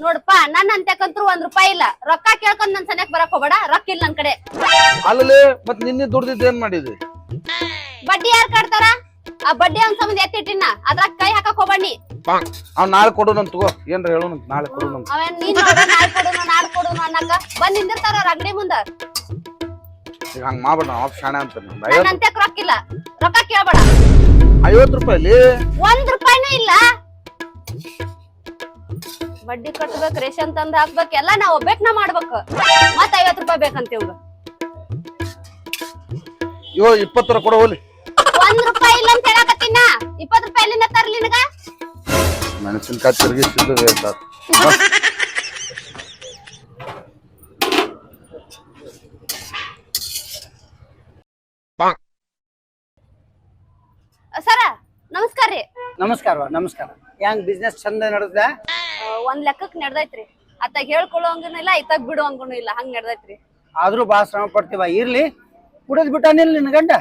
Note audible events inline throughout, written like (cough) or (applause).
ನೋಡಪ್ಪ ನನ್ನ ಅಂತಕಂತ್ರು ಒಂದ್ ರೂಪಾಯಿ ಇಲ್ಲ. ರೊಕ್ಕ ಕೇಳ್ಕೊಂಡ್ ನನ್ ಸನ್ಯಾಕ್ ಬರಕ್ ಹೋಗ್ಬೇಡ ರೊಕ್ಕ ಇಲ್ಲ ನನ್ ಕಡೆ. ಅಲ್ಲೇ ಮತ್ ನಿನ್ನೆ ದುಡ್ದಿದ್ದು ಏನ್ ಮಾಡಿದ್ರಿ ಬಡ್ಡಿ ಯಾರ್ ಕಟ್ತಾರ? ಆ ಬಡ್ಡಿ ಅಂತ ಸಂಬಂಧ ಎತ್ತಿಟ್ಟಿನ ಅದ್ರಾಗ ಕೈ ಹಾಕಕ್ ಹೋಗ್ಬಣ್ಣಿ ಅವ್ ನಾಳೆ ಕೊಡೋಣಂತ ತಗೋ. ಏನ್ರ ಹೇಳೋಣಂತ ನಾಳೆ ಕೊಡೋಣಂತ ಅವನ್ ನೀನ್ ನೋಡು, ನಾಳೆ ಕೊಡುನು ನಾಡ್ ಕೊಡುನು ಅನ್ನಕ ಬಂದ್ ನಿಂದಿರ್ತಾರ ಅವ್ರ ಅಂಗಡಿ ಮುಂದ. ಈಗ ಹಂಗ ಮಾಡ್ಬೇಡ ಅವ್ ಶಾಣೆ ಅಂತ ನನ್ ಅಂತ್ಯಕ್ ರೊಕ್ಕ ಇಲ್ಲ ರೊಕ್ಕ ಕೇಳ್ಬೇಡ. ಐವತ್ ರೂಪಾಯಿ ಒಂದ್ ರೂಪಾಯಿನೂ ಇಲ್ಲ. ಬಡ್ಡಿ ಕಟ್ಬೇಕ್ ರೇಷನ್ ತಂದ ಹಾಕ್ಬೇಕು ಎಲ್ಲ ನಾವ್ ಒಬ್ಬೇಕ್ನ ಮಾಡ್ಬೇಕು. ಮತ್ ಐವತ್ ರೂಪಾಯಿ ಬೇಕಂತೇವ್ ಇವ ಇಪ್ಪತ್ತರ ಕೊಡ ರೂಪಾಯಿ ಇಲ್ಲ ಇಪ್ಪತ್ತು ರೂಪಾಯಿ ಎಲ್ಲಿಂದ ತರ್ಲಿ ನಿನಗ? ಮೆಣಸಿನಕಾಯಿ ತಿರುಗಿಸಿದ್ದು ಸರ ನಮಸ್ಕಾರ ರೀ. ನಮಸ್ಕಾರ ನಮಸ್ಕಾರ. ಹೆಂಗ್ ಬಿಸ್ನೆಸ್ ಚಂದ ನಡೆದ ಒಂದ್ ಲೆಕ್ಕಕ್ ನಡ್ದೈತ್ರಿ. ಅತ್ತಾಗ ಹೇಳ್ಕೊಳ್ಳೋಂಗನು ಇಲ್ಲ ಇತ್ತಾಗ ಬಿಡುವಂಗನು ಇಲ್ಲ ಹಂಗ್ ನಡ್ದೈತ್ರಿ. ಆದ್ರೂ ಬಾ ಶ್ರಮ ಪಡ್ತೀವ ಇರ್ಲಿ. ಕುಡದ್ ಬಿಟ್ಟಾನಿಲ್ಲ ನಿನ್ ಗಂಡ.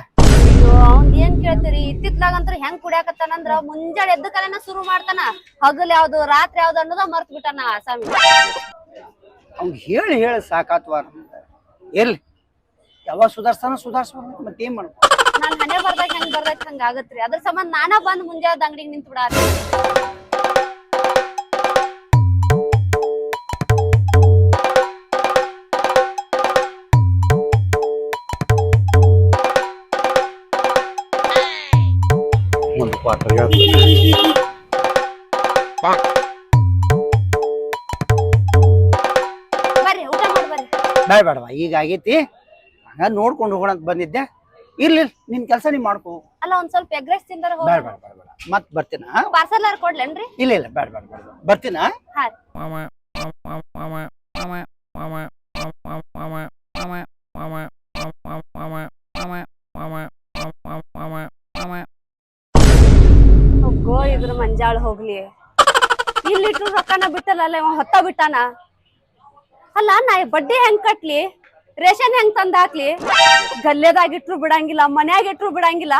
ಅಯ್ಯೋ ಅವ್ನ್ ಏನ್ ಕೇಳ್ತೀರಿ? ಇತ್ತಿತ್ಲಾಗಂತ್ರ ಹೆಂಗ್ ಕುಡಿಯಾಕತ್ತಾನಂದ್ರ ಮುಂಜಾನೆ ಎದ್ದ ಕಾಲನ ಶುರು ಮಾಡ್ತಾನ. ಹಗಲ್ ಯಾವ್ದು ರಾತ್ರಿ ಯಾವ್ದು ಅನ್ನೋದ ಮರ್ತ್ ಬಿಟ್ಟಾನ ಸ್ವಾಮಿ. ಅವ್ನ್ ಹೇಳಿ ಹೇಳಿ ಸಾಕಾತ್ವ ಎಲ್ಲಿ? ಇರ್ಲಿ ಯಾವಾಗ ಸುಧಾರ್ಸ್ತಾನ ಸುಧಾರ್ಸ್ಬೇಕು ಮತ್ತೇನ್ ಮಾಡ್ಬೇಕು ನಾನ್ ಹಣೆ ಬರ್ದಾಗ ಹೆಂಗ್ ಬರ್ದಾಗ ಹಂಗ ಆಗತ್ರಿ. ಅದ್ರ ಸಂಬಂಧ ನಾನ ಬಂದ್ ಮುಂಜಾನೆ ಅಂಗಡಿಗೆ ನಿಂತ್ ಬಿಡ ligado? Pá. ಬರ್ರಿ ಊಟ ಮಾಡಿ ಬರ್ರಿ. ಬೇಡ ಬೇಡವಾ ಈಗ ಆಗೈತಿ. ಹಂಗ ನೋಡ್ಕೊಂಡು ಹೋಗೋಣ ಅಂತ ಬಂದಿದ್ದೆ. ಇರ್ಲಿ ನಿನ್ ಕೆಲಸ ನೀ ಮಾಡ್ಕೋ. ಅಲ್ಲ ಒಂದ್ ಸ್ವಲ್ಪ ಎಗ್ ರೈಸ್ ತಿಂದಾರ ಬೇಡ ಬೇಡ ಬೇಡ ಬೇಡ. ಮತ್ ಬರ್ತೀನ? ಪಾರ್ಸಲ್ ಕೊಡ್ಲೇನ್ರಿ? ಇಲ್ಲ ಇಲ್ಲ ಬೇಡ ಬೇಡ ಬೇಡ. ಬರ್ತೀನ? ಹಾ ಹೋಗೋ ಇದ್ರ ಮಂಜಾಳ ಹೋಗ್ಲಿ ಇಲ್ಲಿಟ್ರು ರೊಕ್ಕನ ಬಿಟ್ಟಲ್ಲ ಇವ ಹೊತ್ತ ಬಿಟ್ಟಾನ? ಅಲ್ಲ, ನಾ ಬಡ್ಡಿ ಹೆಂಗ್ ಕಟ್ಲಿ? ರೇಷನ್ ಹೆಂಗ್ ತಂದಾಕ್ಲಿ? ಗಲ್ಲೆದಾಗ ಇಟ್ರು ಬಿಡಂಗಿಲ್ಲ ಮನ್ಯಾಗ ಇಟ್ರು ಬಿಡಂಗಿಲ್ಲ.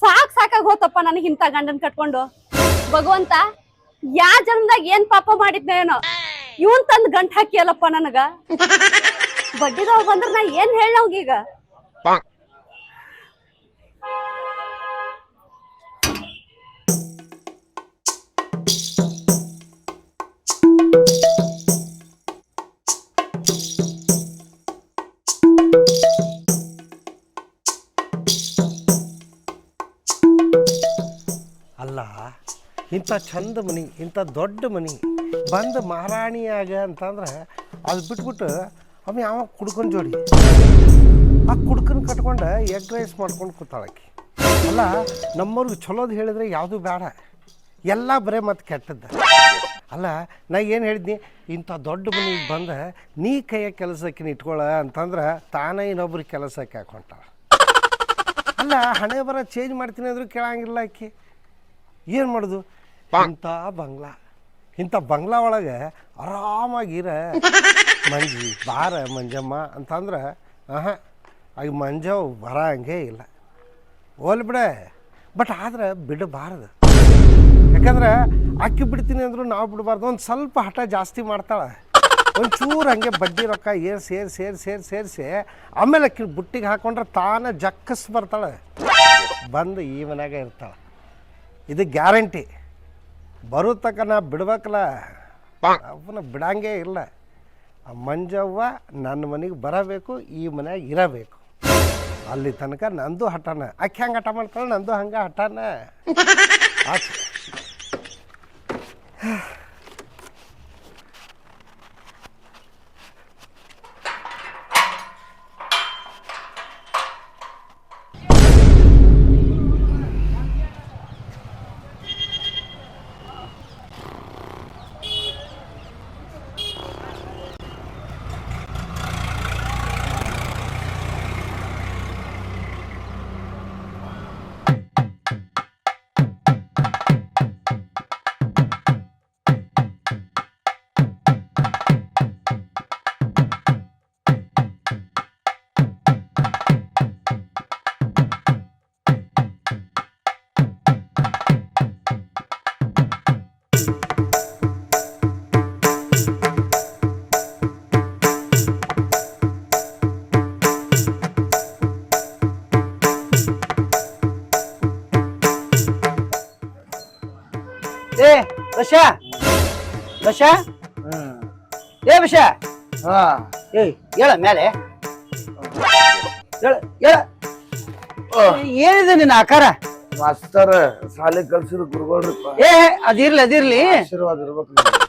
ಸಾಕ್ ಸಾಕಾಗ ಹೋತಪ್ಪ ನನಗೆ ಇಂಥ ಗಂಡನ್ ಕಟ್ಕೊಂಡು. ಭಗವಂತ, ಯಾ ಜನ್ಮದಾಗ ಏನ್ ಪಾಪ ಮಾಡಿದ್ನೇನೋ ಇವನ್ ತಂದ್ ಗಂಟ್ ಹಾಕಿಯಲ್ಲಪ್ಪ ನನಗ. ಬಡ್ಡಿದವ್ ಬಂದ್ರ ನಾ ಏನ್ ಹೇಳ ಇಂಥ ಚಂದ ಮನೆ, ಇಂಥ ದೊಡ್ಡ ಮನೆ, ಬಂದು ಮಹಾರಾಣಿಯಾಗ ಅಂತಂದ್ರೆ ಅದು ಬಿಟ್ಬಿಟ್ಟು ಅವ ಯಾವ ಕುಡ್ಕೊಂಡು ಜೋಡಿ. ಆ ಕುಡ್ಕನ್ ಕಟ್ಕೊಂಡು ಎಗ್ ರೈಸ್ ಮಾಡ್ಕೊಂಡು ಕೂತಾಳಕ್ಕೆ ಅಲ್ಲ, ನಮ್ಮವ್ರಿಗೆ ಚಲೋದು ಹೇಳಿದ್ರೆ ಯಾವುದು ಬೇಡ ಎಲ್ಲ ಬರೇ ಮತ್ತೆ ಕೆಟ್ಟದ್ದು. ಅಲ್ಲ, ನಾ ಏನು ಹೇಳಿದ್ನಿ? ಇಂಥ ದೊಡ್ಡ ಮನೆಗೆ ಬಂದು ನೀ ಕೈಯ ಕೆಲಸಕ್ಕೆ ಇಟ್ಕೊಳ ಅಂತಂದ್ರೆ ತಾನೇ ಇನ್ನೊಬ್ರಿಗೆ ಕೆಲಸಕ್ಕೆ ಹಾಕೊಂತಾಳ ಅಲ್ಲ, ಹಣೆ ಬರ ಚೇಂಜ್ ಮಾಡ್ತೀನಿ ಅಂದರೂ ಕೇಳಂಗಿಲ್ಲ ಆಕಿ. ಏನು ಮಾಡೋದು? ಇಂಥ ಬಂಗ್ಲಾ. ಇಂಥ ಬಂಗ್ಲಾ ಒಳಗೆ ಆರಾಮಾಗಿರ. (laughs) ಮಂಜಿ ಬಾರ ಮಂಜಮ್ಮ ಅಂತಂದ್ರೆ ಆಹ ಆಗ ಮಂಜವ್ ಬರಂಗೇ ಇಲ್ಲ. ಹೋಲ್ ಬಿಡ. ಬಟ್ ಆದ್ರೆ ಬಿಡಬಾರದು. ಯಾಕಂದ್ರೆ ಅಕ್ಕಿ ಬಿಡ್ತೀನಿ ಅಂದ್ರು ನಾವು ಬಿಡಬಾರ್ದು. ಒಂದು ಸ್ವಲ್ಪ ಹಠ ಜಾಸ್ತಿ ಮಾಡ್ತಾಳೆ. ಒಂಚೂರು ಹಂಗೆ ಬಡ್ಡಿ ರೊಕ್ಕ ಏರ್ ಸೇರಿ ಸೇರಿ ಸೇರಿ ಸೇರಿಸಿ ಆಮೇಲೆ ಅಕ್ಕಿ ಬುಟ್ಟಿಗೆ ಹಾಕೊಂಡ್ರೆ ತಾನೇ ಜಕ್ಕಸ್ ಬರ್ತಾಳೆ. ಬಂದು ಈ ಮನ್ಯಾಗ ಇರ್ತಾಳೆ. ಇದು ಗ್ಯಾರಂಟಿ. ಬರೋ ನಾ ಬಿಡ್ಬೇಕಲ್ಲ ಅವನ ಬಿಡಂಗೇ ಇಲ್ಲ. ಆ ಮಂಜವ್ವ ನನ್ನ ಮನೆಗೆ ಬರಬೇಕು ಈ ಮನ್ಯಾಗ ಇರಬೇಕು. ಅಲ್ಲಿ ತನಕ ನಂದು ಹಠನ. ಅಕ್ಕಿ ಹೆಂಗೆ ಹಠ ಮಾಡ್ತಾಳೆ ನಂದು ಹಂಗೆ ಹಠನ. (laughs) ಬಶ? ಬಶ? ಏ ಬಶ? ಹಾ. ಏ ಹೇಳ ಮೇಲೆ. ಹೇಳ ಹೇಳ. ಏನಿದೆ ನಿನ್ನ ಆಕಾರ? ಮಾಸ್ತರ್ ಶಾಲೆ ಕಲ್ಸಿದ ಗುರುಗಳ್ರಿಪ್ಪ. ಏ ಅದಿರ್ಲಿ ಅದಿರ್ಲಿ. ಆಶೀರ್ವಾದ ಇರ್ಬೇಕು ನಿಮ್ಗೆ.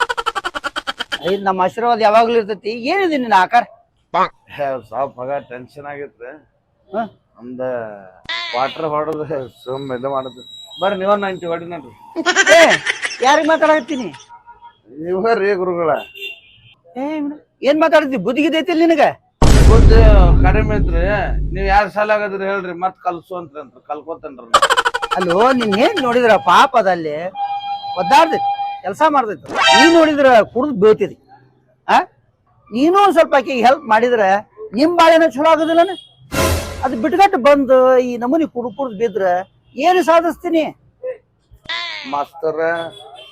ಐ, ನಮ್ಮ ಆಶೀರ್ವಾದ ಯಾವಾಗ್ಲೂ ಇರ್ತೈತಿ. ಏನಿದೆ ನಿನ್ನ ಆಕಾರ? ಆಗ ಟೆನ್ಷನ್ ಆಗಿತ್ತು. ಹ? ಒಂದ ವಾಟರ್ ಹೊಡೆದು ಸುಮ್ ಇದು ಮಾಡುದು. ಬರ್ರಿ ನೀವ ನೈಂಟಿ ಹೊಡಿ ನೋಡ್ರಿ. ಏ ಯಾರಿಗೆ ಮಾತಾಡಕತ್ತೀನಿ? ನೀವ ರೀ ಗುರುಗಳ. ಏ ಏನ್ ಮಾತಾಡ್ತಿ? ಬುದ್ಧಿಗಿದೈತಿ ನಿನಗ? ಬುದ್ಧಿ ಕಡಿಮೆ ಐತ್ರಿ. ನೀವ್ ಯಾರ ಸಾಲ ಆಗದ್ರಿ ಹೇಳ್ರಿ ಮತ್ ಕಲ್ಸು ಅಂತ ಅಂತ ಕಲ್ಕೋತೇನ್ರಿ. ಅಲ್ಲೋ ನಿನ್ ಏನ್ ನೋಡಿದ್ರ? ಪಾಪ ಅದಲ್ಲಿ. ಒದ್ದಾಡ್ದೆ ಕೆಲಸ ಮಾಡ್ದೈತಿ. ನೀ ನೋಡಿದ್ರ ಕುಡ್ದು ಬೀಳ್ತಿದಿ. ಆ? ನೀನು ಒಂದ್ ಸ್ವಲ್ಪ ಆಕಿಗೆ ಹೆಲ್ಪ್ ಮಾಡಿದ್ರೆ ನಿಮ್ ಬಾಳೆನ ಚಲೋ ಆಗೋದಿಲ್ಲನ? ಅದು ಬಿಟ್ಗಟ್ಟು ಬಂದು ಈ ನಮೂನಿ ಕುಡ್ ಕುಡ್ದು ಬಿದ್ರ ಏನು ಸಾಧಿಸ್ತೀನಿ? ಮಾಸ್ತರ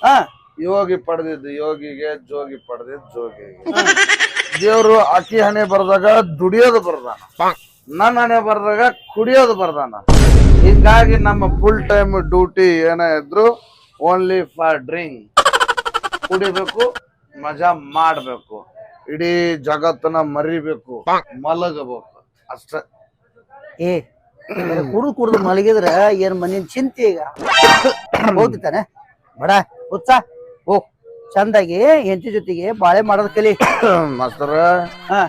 ಹಾ. ಯೋಗಿ ಪಡೆದಿದ್ದು ಯೋಗಿಗೆ ಜೋಗಿ ಪಡೆದಿದ್ದು ಜೋಗಿಗೆ. ದೇವ್ರು ಅಕ್ಕಿ ಹಣೆ ಬರ್ದಾಗ ದುಡಿಯೋದು ಬರ್ದಾನ. ನನ್ನ ಹಣೆ ಬರ್ದಾಗ ಕುಡಿಯೋದು ಬರ್ದಾನ. ಹಿಂಗಾಗಿ ನಮ್ಮ ಫುಲ್ ಟೈಮ್ ಡ್ಯೂಟಿ ಏನೇ ಇದ್ರು ಓನ್ಲಿ ಫಾರ್ ಡ್ರಿಂಕ್ ಕುಡಿಬೇಕು ಮಜಾ ಮಾಡಬೇಕು. ಇಡೀ ಜಗತ್ತನ್ನ ಮರಿಬೇಕು ಮಲಗಬೇಕು. ಅಷ್ಟೇ. ಏ ಕುಡ್ದು ಕುಡ್ದು ಮಲಗಿದ್ರ ಏನ್ ಮನಿನ್ ಚಿಂತೆ ಈಗ? ಹೋಗ್ತಾನೆ. ಬಡ ಹುಚ್ಚ ಓ ಚಂದಾಗಿ ಹೆಂಡತಿ ಜೊತೆಗೆ ಬಾಳೆ ಮಾಡೋದ್ ಕಲಿ. ಮಾಸ್ತರ ಹಾ.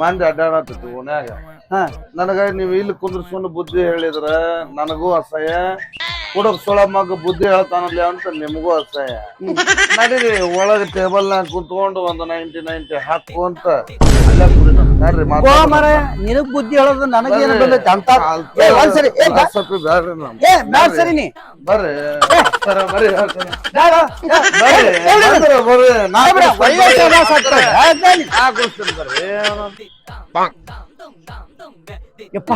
ಮಂದಿ ಅಡ್ಡಾಡತ್ತಿತ್ತು ಓನ್ಯಾಗ ಹಾ. ನನಗ ನೀವ್ ಇಲ್ಲಿ ಕುಂದ್ರಸ್ಕೊಂಡು ಬುದ್ಧಿ ಹೇಳಿದ್ರ ನನಗೂ ಅಸಹ್ಯ. ಕುಡಕ್ ಸೊಳ ಮಗ ಬುದ್ಧಿ ಹೇಳ್ತಾನಲ್ಲ ಅಂತ ನಿಮಗೂ ಅಸಹ್ಯ. ನಡೀರಿ ಒಳಗ ಟೇಬಲ್ ನಾಗ ಕುತ್ಕೊಂಡು ಒಂದು ನೈಂಟಿ ನೈಂಟಿ ಹಾಕು ಅಂತ. ಮರ ನಿನಗ್ ಬುದ್ಧಿ ಹೇಳೋದು ನನಗೇನು ಬಂದೈತಿ ಅಂತ ಏ, ಒಂದ್ಸರಿ ಏ, ಬಾ. ಬ್ಯಾಡ್ರಿ ಏ ಬ್ಯಾಡ್ ಸರಿ ನೀ. ಬ್ಯಾಡ. ಏ, ಏ, ಏ, ಬಿಡ, ಒಳ್ಳೆ. ಸಹವಾಸ ಆಗ್ತದೆ. ಯಪ್ಪ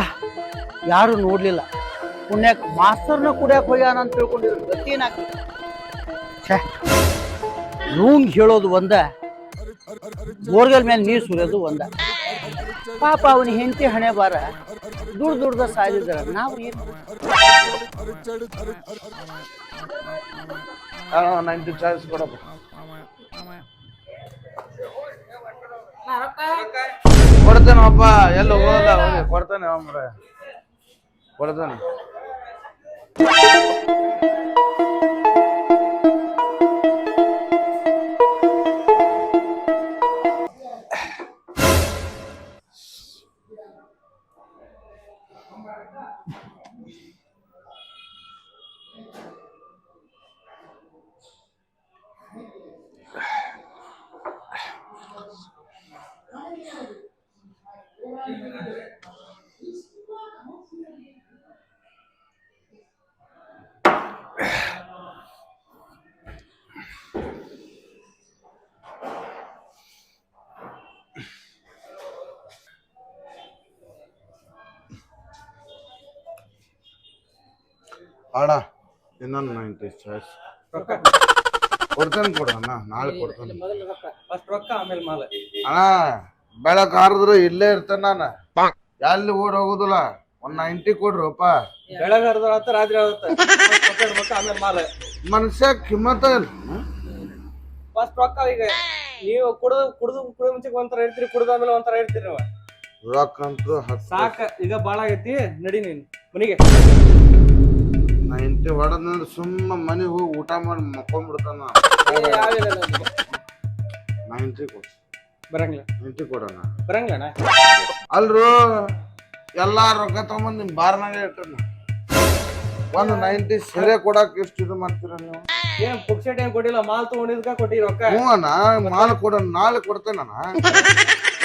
ಯಾರು ನೋಡ್ಲಿಲ್ಲ. ಪುಣ್ಯಕ್ ಮಾಸ್ತರ್ನ ಕುಡಿಯಕ್ ಹೋಗ್ಯಾನ ಅಂತ ತಿಳ್ಕೊಂಡಿದ್ರು. ಏನಾಗ್ತದೆ ಛೇ ಲೂಂಗ್ ಹೇಳೋದು ಒಂದ. ಬೋರ್ಗಲ್ ಮೇಲೆ ನೀರು ಸುರಿಯೋದು ಒಂದ. ಪಾಪ ಅವನ ಹೆಂಡತಿ ಹಣೆ ಬಾರ ದುಡ್ಡು ದುಡ್ದ ಸಾಯ್ದಿದ್ರ ನಾವು ಏನು ಚಾಯ್ಸ್ ಕೊಡಪ್ಪ. ಕೊಡ್ತೇನಪ್ಪ ಎಲ್ಲ ಹೋಗಲ್ಲ ಹೋಗಿ ಕೊಡ್ತೇನೆ ಅವ್ರ ಕೊಡ್ತೇನೆ. ಅಣ್ಣ ಇನ್ನೊಂದು ನೈಂಟಿ ಚಾಯ್ಸ್. ಕೊಡ್ತೇನೆ ಕೊಡ ಅಣ್ಣ ನಾಳೆ ಕೊಡ್ತೇನೆ. ಫಸ್ಟ್ ರೊಕ್ಕ ಆಮೇಲೆ ಮಾಲ. ಅಣ್ಣ ಬೆಳಕ್ ಹಾರಿದ್ರು ಇಲ್ಲೇ ಇರ್ತೇನೆ ನಾನು. ಎಲ್ಲಿ ಓಡ್ ಹೋಗುದಿಲ್ಲ? ಒಂದ್ ನೈಂಟಿ ಕೊಡ್ರಪ್ಪ ಬೆಳಗ್ಗೆ ಹರಿದ್ರ ಆತ ರಾತ್ರಿ ಆಗುತ್ತೆ. ರೊಕ್ಕ ಆಮೇಲೆ ಮಾಲ. ಮನುಷ್ಯ ಕಿಮ್ಮತ್ತ ಇಲ್ಲ. ಫಸ್ಟ್ ರೊಕ್ಕ ಈಗ ನೀವು ಕುಡ್ದು ಕುಡ್ದು ಕುಡಿದ ಮುಂಚೆ ಒಂಥರ ಇರ್ತೀರಿ ಕುಡ್ದ ಆಮೇಲೆ ಒಂಥರ ಇರ್ತೀರಿ ನೀವು. ರೊಕ್ಕ ಅಂತೂ ಹತ್ತು ಸಾಕ ಈಗ ಬಾಳ ಆಗೈತಿ ನಡಿ ನೀನು. ಮನಿಗೆ. ನೈಂಟಿ ಹೊಡೆದ್ ಸುಮ್ಮ ಮನೆಗೆ ಹೋಗಿ ಊಟ ಮಾಡಿ ಮಕ್ಕೊಂಡ್ಬಿಡ್ತಾನ. ಯಾವಿಲ್ಲ ನನ್ಗೆ. ನೈಂಟಿ ಕೊಡ್ ಬರಂಗಿಲ್ಲ. ನೈಂಟಿ ಕೊಡೋಣ. ಬರಂಗಿಲ್ಲ ಅಲ್ರು ಎಲ್ಲಾ ರೊಕ್ಕ ತಗೊಂಬಂದ್ ನಿಮ್ ಬಾರ್ನಾಗ ಇಟ್ಟನ ಒಂದು ನೈಂಟಿ ಸೆರೆ ಕೊಡಕ್ ಎಷ್ಟು ಇದು ಮಾಡ್ತೀರ ನೀವು? ಏನ್ ಪುಕ್ಸೆಟ್ ಏನ್ ಕೊಟ್ಟಿಲ್ಲ ಮಾಲ್ ತಗೊಂಡಿದ್ಕ ಕೊಟ್ಟಿ ರೊಕ್ಕ. ಹ್ಞೂ ಅಣ್ಣ ಮಾಲ್ ಕೊಡೋಣ ನಾಳೆ ಕೊಡ್ತೇನೆ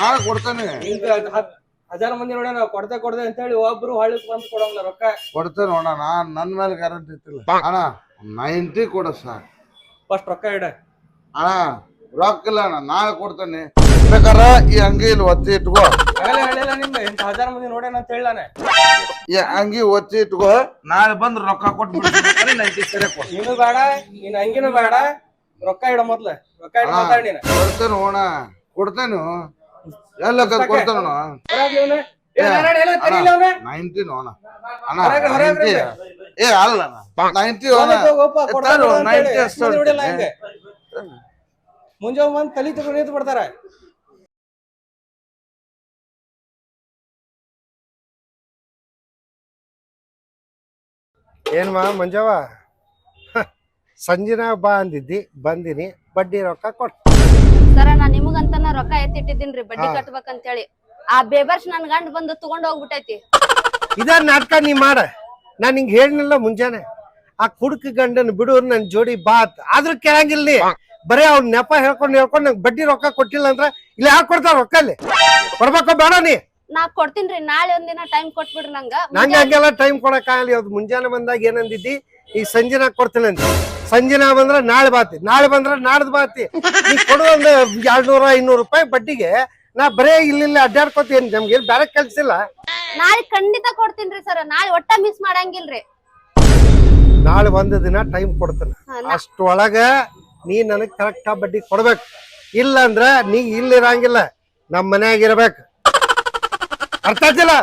ನಾಳೆ ಕೊಡ್ತೇನೆ. ಈಗ ಹತ್ ಹಜಾರ್ ಮಂದಿ ನೋಡ್ಯ ನಾವು ಕೊಡ್ತೆ ಕೊಡ್ದೆ ಅಂತ ಹೇಳಿ ಒಬ್ರು ಹಳ್ಳಿ ಬಂದು ಕೊಡಂಗಿಲ್ಲ ರೊಕ್ಕ. ಕೊಡ್ತೇನೆ ಅಣ್ಣ ನಾನ್ ನನ್ ಮೇಲೆ ಗ್ಯಾರಂಟಿ ಇತ್ತಿಲ್ಲ ಅಣ್ಣ ನೈಂಟಿ ಕೊಡ ಸಾಕು ಫಸ್ಟ್ ರೊಕ್ಕ ಇಡ. ಅಣ್ಣ ರೊಕ್ಕ ಇಲ್ಲ ಅಣ್ಣ ನಾಳೆ ಕೊಡ್ತೇನೆ. ಬೇಕಾರ ಈ ಅಂಗಿ ಇಲ್ಲಿ ಒತ್ತಿ ಇಟ್ಕೋ. ಆಗಲೇ ಹೇಳಿಲ್ಲ ನಿಮ್ಗೆ? ಇಂತ ಹಜಾರ್ ಮಂದಿ ನೋಡ್ಯಾನ ಅಂತ ಹೇಳಾನೆ ಈ ಅಂಗಿ ಒತ್ತಿ ಇಟ್ಕೋ ನಾಳೆ ಬಂದ್ ರೊಕ್ಕ ಕೊಟ್ಟು ನೈಂಟಿ ಸರಿ ಕೊಡ್. ನೀನು ಬೇಡ ನೀನ್ ಅಂಗಿನೂ ಬೇಡ. ರೊಕ್ಕ ಇಡ ಮೊದ್ಲ. ರೊಕ್ಕ ಇಡ ಮಾತಾಡಿ ಕೊಡ್ತೇನೆ ಅಣ್ಣ ಕೊಡ್ತೇನೆ. ಎಲ್ಲ ಕೊಡ್ತೇನೆ ಅಣ್ಣ ಬರಾಕ್ ನೀನು ಎಲ್ಲ ಕರೀಲಿ ಅವ್ನ. ನೈನ್ಟೀನ್ ಅಣ್ಣ. ಅಣ್ಣ ಹೊರಗೆ- ಹೊರಗೆ 90. ಏ ಅಲ್ಲ ನೈಂಟಿ ಹೋಗಪ್ಪ, ಹೋಗಪ್ಪ, ಕೊಡ್ತಾನೆ ಬಿಡು ಅಂತ ಹೇಳಿ. ನೈಂಟಿ ಅಷ್ಟು ಮುಂದೆ ಬಿಡಲ್ಲ ಹಂಗೆ. ಮುಂಜಾನೆ ಬಂದ್ ತಲಿ ತಗೊಂಡು ನಿಂತು ಬಿಡ್ತಾರ. ಏನ್ಮಾ ಮಂಜವ್ವ? ಸಂಜಿನ ಬಾ ಅಂದಿದ್ದಿ ಬಂದಿನಿ ಬಡ್ಡಿ ರೊಕ್ಕ ಕೊಟ್ಟು. ಸರ ನಾ ನಿಮಗಂತನ ರೊಕ್ಕ ಎತ್ತಿಟ್ಟಿದ್ದೀನ್ರಿ ಬಡ್ಡಿ ಕಟ್ಬೇಕಂತ ಹೇಳಿ ಆ ಬೇಬರ್ಸ್ ನನ್ ಗಂಡ ಬಂದು ತಗೊಂಡ್ ಹೋಗ್ಬಿಟ್ಟೈತಿ. ಇದ ನಾಟಕ ನೀ ಮಾಡ. ನಾನ್ ಹಿಂಗ್ ಹೇಳಿಲ್ಲ ಮುಂಜಾನೆ. ಆ ಕುಡುಕ ಗಂಡನ ಬಿಡು ನನ್ ಜೋಡಿ ಬಾತ್. ಆದ್ರೂ ಕೇಳಂಗಿಲ್ಲ ನೀ. ಬರೇ ಅವ್ನ ನೆಪ ಹೇಳ್ಕೊಂಡ್ ಹೇಳ್ಕೊಂಡ್ ನಂಗೆ ಬಡ್ಡಿ ರೊಕ್ಕ ಕೊಟ್ಟಿಲ್ಲ ಅಂದ್ರ ಇಲ್ಲಿ ಯಾಕೆ ಕೊಡ್ತಾರ ರೊಕ್ಕ ಅಲ್ಲಿ ಕೊಡ್ಬೇಕೋ ಬೇಡ ನೀ. ನಾ ಕೊಡ್ತೀನ್ರಿ ನಾಳೆ ಒಂದಿನ ಟೈಮ್ ಕೊಟ್ಬಿಡ್ರಿ ನಂಗ. ನಂಗೆ ಹಂಗೆಲ್ಲ ಟೈಮ್ ಕೊಡಕ್ ಆಗಲ್ಲ. ಇವತ್ತು ಮುಂಜಾನೆ ಬಂದಾಗ ಏನಂದಿದ್ದಿ? ಈ ಸಂಜಿನ ಕೊಡ್ತೀನಿ ಅಂದಿ ಸಂಜಿನ ಬಂದ್ರೆ ನಾಳೆ ಬಾತಿ ನಾಳೆ ಬಂದ್ರೆ ನಾಡ್ದು ಬಾತಿ. ನೀ ಕೊಡು ಒಂದು ಎರಡ್ ನೂರ ಐನೂರು ರೂಪಾಯಿ ಬಡ್ಡಿಗೆ ನಾ ಬರೇ ಇಲ್ಲಿ ಅಡ್ಡಾಡ್ಕೋತೀನಿ ನಮ್ಗೆ ಏನ್ ಬೇರೆ ಕೆಲ್ಸ ಇಲ್ಲ. ನಾಳೆ ಖಂಡಿತ ಕೊಡ್ತೀನಿ ಸರ್ ನಾಳೆ ಒಟ್ಟ ಮಿಸ್ ಮಾಡಂಗಿಲ್ರಿ. ನಾಳೆ ಒಂದ್ ದಿನ ಟೈಮ್ ಕೊಡ್ತೇನೆ. ಅಷ್ಟೊಳಗ ನೀ ನನಗ್ ಕರೆಕ್ಟ್ ಬಡ್ಡಿ ಕೊಡ್ಬೇಕು. ಇಲ್ಲ ಅಂದ್ರ ನೀ ಇಲ್ಲಿ ಇರಂಗಿಲ್ಲ ನಮ್ಮ ಮನ್ಯಾಗ ಇರ್ಬೇಕು. ಅರ್ಥ ಆಯ್ತಿಲ್ಲ?